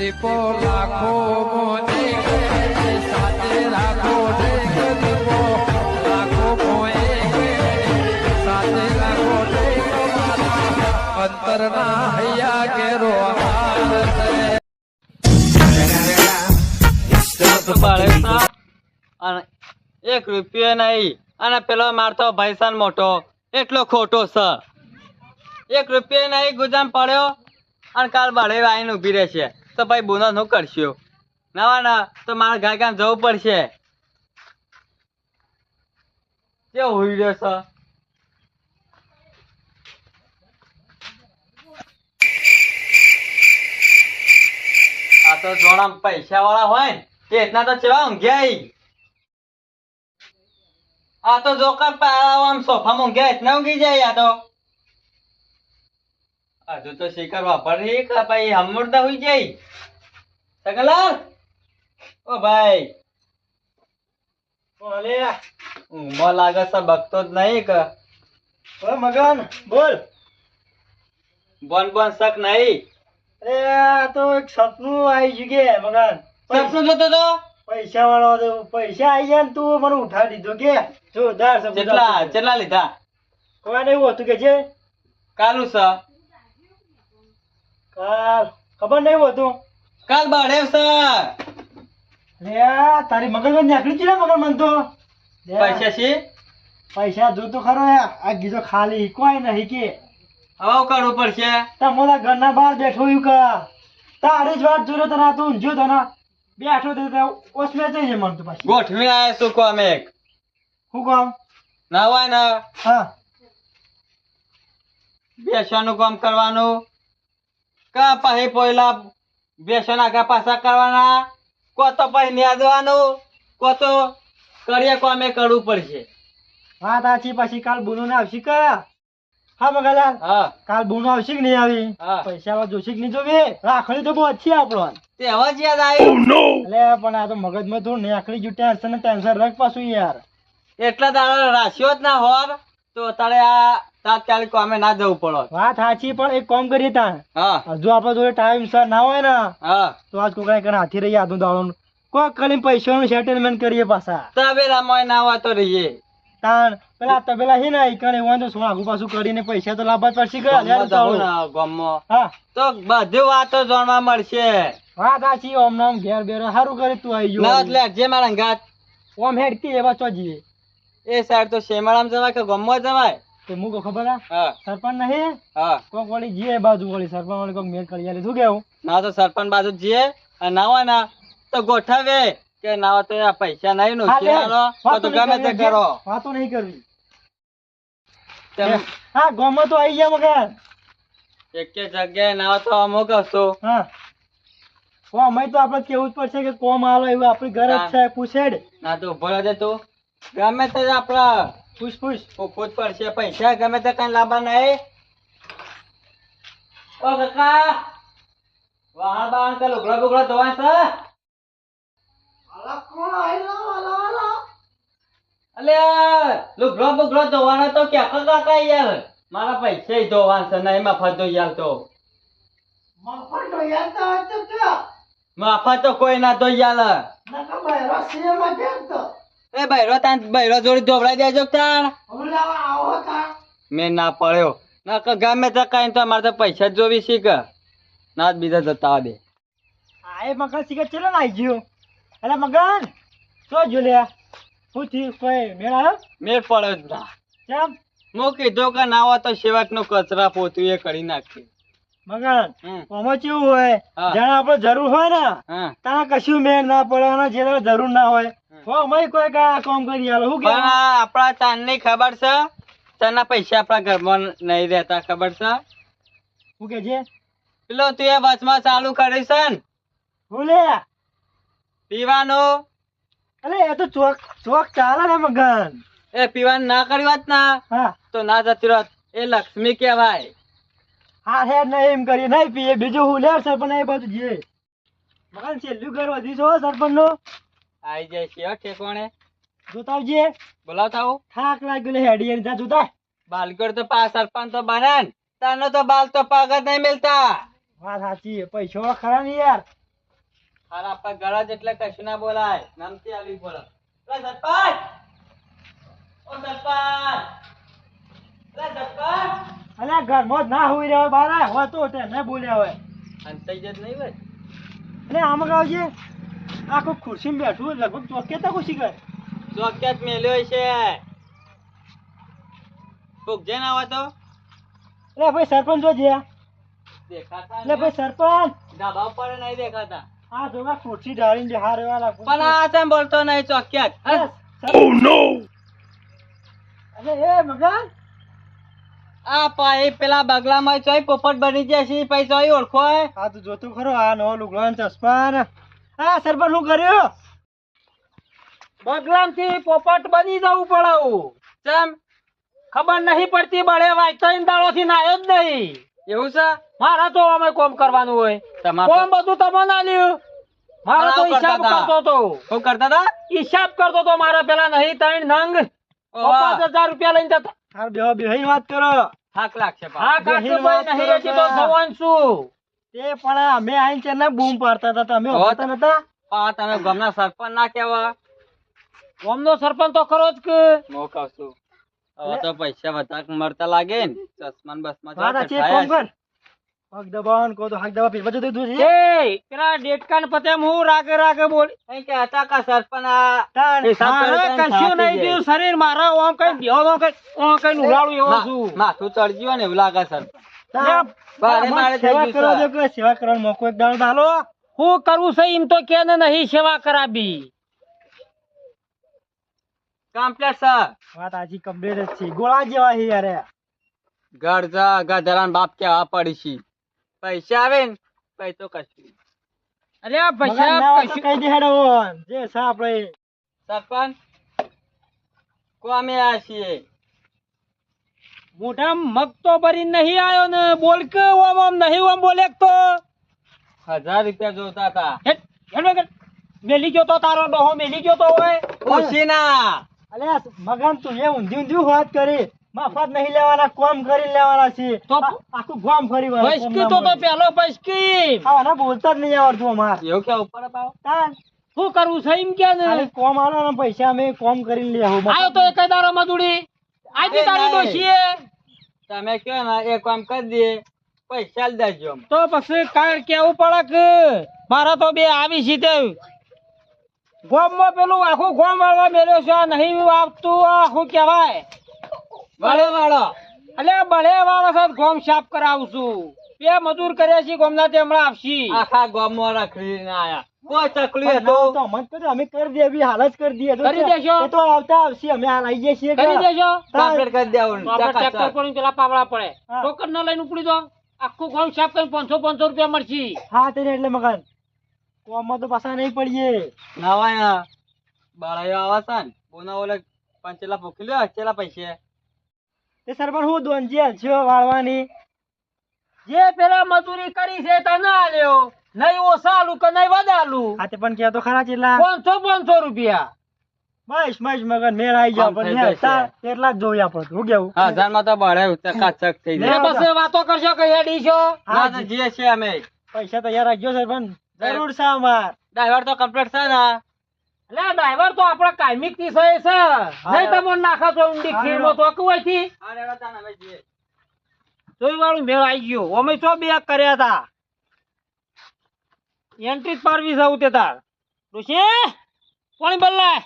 એક રૂપિયો નહીં, અને પેલો મારતો ભાઈસાન મોટો, એટલો ખોટો છે. એક રૂપિયો નહીં, ગુજામ પડ્યો, અને કાલ બાળે આવીને ઊભી રહેશે. તો ભાઈ બોનો નો કરશો? ના ના તો મારે ગાય ગામ જવું પડશે. કેવો હોઈ રહ્યો છે? આ તો જોણા પૈસા વાળા હોય ને, તે એટલા તો ચેવા ઊંઘ્યા આ તો પાડો આમ સોફામાં ઊંઘ્યા એટલા ઊંઘી જાય આ તો. હજુ તો શિકાર વાપરી કે ભાઈ હમુરદા હોઈ જાય. સગલાલ ઓ ભાઈ. ઓલે ઊંઘમાં લાગે છે બગતો જ નહીં કે ઓ મગન બોલ. બોન બોન શક નહીં. અરે આ તો એક સપનું આવી ગયું કે મગન સપનું જોતો તો? પૈસા વાળો પૈસા આવી ગયા ને તું મને ઉઠાડી દીધો કે. જોરદાર કેટલા કેટલા લીધા. કોઈ એવું હોતું કે છે કાલું કાલ ખબર નહીં હોતું. કાલ બાળે સર. લે તારી મગજ નીકળી છે ને મન તો. પૈસા છે? પૈસા જો તો ખરો. આ ગીજો ખાલી કોઈ નહીં કે. હવે કરવું પડશે. તમારા ઘરના બહાર બેઠો યુ કા. તારી જ વાત જોયો તને તું જો તને. બેઠો તે ઓસમે જઈ મન તો પાછી. ગોઠવી આયા શું કોમ એક? હું નાવા ના હા. બેસવાનું કામ કરવાનું. કા પાસે પહેલા બેસન આગા પાછા કરવાના? કો તો ન્યાદવાનું કો તો કરીએ કોમે કરવું પડશે. વાત આછી પછી કાલ બુનો ને આવશે કયા હા મગલાલ હા. કાલ બુનો આવશે કે નહીં આવી? પૈસા વા જોશે કે નહીં જોવે? રાખડી તો બહુ અચ્છી આપણો તેવા જ યાદ આવી. Oh, એટલે પણ આ તો મગજમાં થોડું નાખડી જુ ટેન્શન ટેન્શન રાખ પાછું યાર. એટલા દાડા રાખ્યો જ ના હોર તો તારે આ તાત્કાલિક અમે ના જવું પડો. વાત સાચી પણ એક કામ કરીએ તાણ હા. આપણે જોડે ટાઈમ સર ના હોય ને હા. તો આજ કોકરા કરીને હાથી રહી આજનું દાડો કોઈ કરીને પૈસાનું સેટલમેન્ટ કરીએ પાછા. તબેલામાં ના હોય તો રહીએ. તાણ પેલા તબેલા હે ને કરે હોય તો શું આગુ પાછું કરીને પૈસા તો લાવવા જ પડશે કે ગામમાં. હા. તો બધી વાતો જાણવા મળશે. વાત સાચી ઓમ નામ ઘેર બેર સારું કરે તું આવી ગયો. એટલે જે મારા ગાત ઓમ હેડતી એવા ચોજીએ. એ સાઈડ તો શેમાળામ જવાય કે ગમમાં જવાય? તો મુકો ખબર હા? સરપંચ નહીં હા? કોક વળી જીએ બાજુ વળી સરપંચ વળી કોક મેળ કરી આલે શું કેવું? ના તો સરપંચ બાજુ જીએ અને ના તો ગોઠવે કે નાવા તો આ પૈસા નહીં નું હા, તો ગમે તે કરો. વાતો નહીં કરવી. હા ગામમાં તો આવી ગયા મગર એક કે જગ્યાએ નાવા તો અમુક હશો હા. કોમ અમે તો આપણે કેવું જ પડશે કે કોમ આલો એવું આપણી ઘર જ છે પૂછેડ. ના તો ઊભો દે તું. ગમે તે આપડા પૂછ પૂછ ફૂફૂટ પડશે પૈસા ગમે તે કઈ લાંબા નહીં. ઓ કાકા. વાહણ બાહણ કે લુગડા બુગડા ધોવાય છે? અલે લુગડો બુગડો ધોવાનો તો કે કાકા યાર. મારા પૈસા ય ધોવાના છે નહીં મફત ધોઈ યાર તો મફત તો કોઈ ના ધોઈ યાર એ બૈરો તાન બૈરો જોડી ધોવડાઈ દેજો તાણ? મેં ના પડ્યો. ના ગમે તે કઈ તો મારે તો પૈસા જ જોવી શીખ ના બીજા જતા બે. હા એ મગન સિગરેટ ચેલો આવી ગયો? અરે મગન શું જો લે શું થયું? કોઈ મેળ આવ્યો મેળ પડ્યો જ ના. કેમ? હું કીધું કે ના હોય તો સેવક નો કચરા પોતું એ કરી નાખી. મગન. આમાં કેવું હોય. જાણે આપણે જરૂર હોય ને ત્યાં કશું મેળ ના પડે જે જરૂર ના હોય. અમે કોઈ કા કામ કરી આલો. શું કે આ આપણા તાનની ખબર છે? તના પૈસા આપણા ઘરમાં નહીં રહેતા ખબર છે? શું કે છે પેલો તું એ બસમાં ચાલુ કરી છે ને. હું લે પીવાનું. અરે એ તો ચોક ચોક ચાલે ને મગન. એ પીવાનું ના કરી વાત ના હા. તો ના જતી હોત. એ લક્ષ્મી કહેવાય. હા હે નહીં એમ કરી નહીં પીએ. બીજું હું લે સરપંચ એ બધું જે. મગન છેલ્લું ઘર વધી છો સરપંચ નો આઈ જાય છે ઠેકોણે જોતા આવજે બોલાવતા આવું થાક લાગ્યો લે હેડી જા જોતા. બાલકોર તો પા સરપંચ તો બનાન તાનો તો બાલ તો પગ જ નહીં મિલતા. વાત સાચી પૈસા ખરા ને યાર. ખરા આપણા ગળા જેટલે કશું ના બોલાય. નમતી આવી બોલો. સરપંચ! ઓ સરપંચ! અલ્યા ઘરમાં જ ના હોઈ રહ્યો બારા. હોય તો તે ન બોલ્યા હોય. અંતઈ જત નહીં ભાઈ એટલે આમ આવજે આ કોઈ ખુરશીમાં બેઠું લગભગ ચોકે તો ખુશી કર ચોક્યાત મેલ્યો છે કોક જઈને આવા તો. લે ભાઈ સરપંચ જો જ્યા. દેખાતા લે ભાઈ નહીં. સરપંચ ડાબા ઉપર નહીં દેખાતા. આ જોગા ખુરશી ઢાળીને બિહાર વાળા પણ આ તેમ બોલતો નહીં નો અરે એ મગન. આ પાઈ પેલા બગલામાં ચોય પોપટ બની જાય છે પછી ચોય ઓળખો હા. તું જોતું ખરો આ નવો લુગડો ને ચશ્મા આ સરપંચ શું કર્યું? બગલામથી પોપટ બની જવું પડે ચમ ખબર નહીં પડતી બળે વાંચતા દાડો થી નાયો જ નહીં. એવું છે? મારા તો અમે કોમ કરવાનું હોય. કોમ બધું તમે ના લ્યું. મારો તો હિસાબ કરતો તો. શું કરતા હતા? હિસાબ કરતો તો મારા પેલા નહીં ત્રણ નંગ. પાંચ હજાર રૂપિયા લઈને જતા. બે બેહો વાત કરો. થાક લાગશે. હા કાકુભાઈ વાત નહીં તો. જવાન છું. તે પણ આ અમે આઈને ને બૂમ પાડતા હતા. તમે હોત. હોતા નતા? પા તમે ગામના સરપંચ ના કેવા ગામનો સરપંચ તો ખરો જ કે. છું. હવે તો પૈસા વધારે મળતા લાગે ને. ચશ્મા ને બસમાં વાત છે ફોન કર હક દબાવન કો તો હક દબા ફેર બધું તું છે એ? પેલા ડેટકાન પતે હું રાગે રાગે બોલ. કઈ કે હતા કા સરપંચ? આ તાન હિસાબ મારે કરે તો કશું નહીં જાય. શરીર મારા ઓમ કઈ બેહો કઈ ઓમ કઈ ઉલાડું એવો છું. માથું ચડજી હોય ને એવું લાગે સર સેવા કે કરવાનો મોકો એક દાડો દાલો હું કરું છે એમ તો કે નહીં સેવા કરાવી. કમ્પ્લેટ સર વાત આજી કમ્પ્લીટ જ છે. ગોળા જેવા છે યાર. ઘર જા ગધરાન બાપ કેવા પડી છે પૈસા આવે ને પૈસો કશું. આ ના પૈસા કશું જે આપણે. સરપંચ કોમે આ છીએ મોઢા મગ તો ભરી નહીં આવ્યો ને બોલ કે ઓમ ઓમ નહીં ઓમ બોલે તો. હજાર રૂપિયા જોતા હતા. મેલી ગયો તો તારો ડોહો મેલી ગયો તો હોય. ઓછીના અલે મગન તું એ ઊંધી ઊંધી વાત કરી. મફત નહીં લેવાના કોમ કરી લેવાના છે તો- આખું ગામ ફરી વાર પૈસકી તો તો. પેલો પૈસકી ના બોલતા જ નહીં આવડતું અમાર. એવું કે ઉપર પાવ? તાન. શું કરવું છે એમ કે ને? કોમ આલો ને પૈસા અમે કોમ કરીને લેવું. આયો તો એક દારો મજૂરી આજે તારી નહીં. તમે કયો ને એ કામ કરી દઈએ પૈસા દેજો તો પછી કાલ કેવું પડે કે મારા તો બે આવી છે તે. ગોમમાં પેલું આખું ગોમ વાળવા મેળ્યો છે નહીં આપતું આખું કહેવાય. વાળો વાળો. એટલે બળે વાળો સાથે ગોમ સાફ કરાવું છું. બે મજૂર કર્યા છે ગોમના તે હમણાં આપશી આખા ગામમાં રખડીને આયા. કોઈ તકલીફ પણ તો અમને તો અમે કરી દઈએ બી હાલ જ કરી દઈએ. કરી છે. એ તો આવતા આવશે અમે હાલ આઈ જઈએ કરી દેજો. કમ્પ્લીટ કરી દેવું તો આપણે ચકાચક. ટ્રેક્ટર પર પેલા પાવડા પડે. ટોકન ન લઈને ઉપડી દો. આખું ગોમ સાફ કરીને પાંચસો પાંચસો રૂપિયા મળશે. હા તેને એટલે મગન. કોમમાં તો પાછા નહીં પડીએ. નવાય. બાળાયો આવા છે ને બોના ઓલે પંચેલા પોકી લ્યો ચેલા પૈસે. તે સરપંચ હું દોનજી હાલશો વાળવાની. જે પેલા મજૂરી કરી છે તને આલ્યો. નહીં ઓછા આલું કે નહીં વધારું હા તે પણ કહે તો ખરા ચેટલા પાંચસો પાંચસો રૂપિયા. બસ બસ મગન મેળ આવી જાવ પણ. એટલા જ જોઈએ આપણે હું કેવું? હજારમાં તો ચકાચક થઈ જાય. બસ વાતો કરશો કે હેડી છો? હા જીએ છીએ અમે. પૈસા તૈયાર રાખજો સરપંચ. જરૂર છે અમાર. ડ્રાઈવર તો કમ્પ્લીટ છે ને? લે ડ્રાઈવર તો આપડે કાયમિકથી છે. છે નહીં તમે નાખા તો ઊંડી ખીરમાં તો કુવાયથી હા, જોઈ વાળું મેળ આવી ગયો. અમે તો બે કર્યા હતા એન્ટ્રી જ જવું તે તાર. ડોશી કોણ બદલાય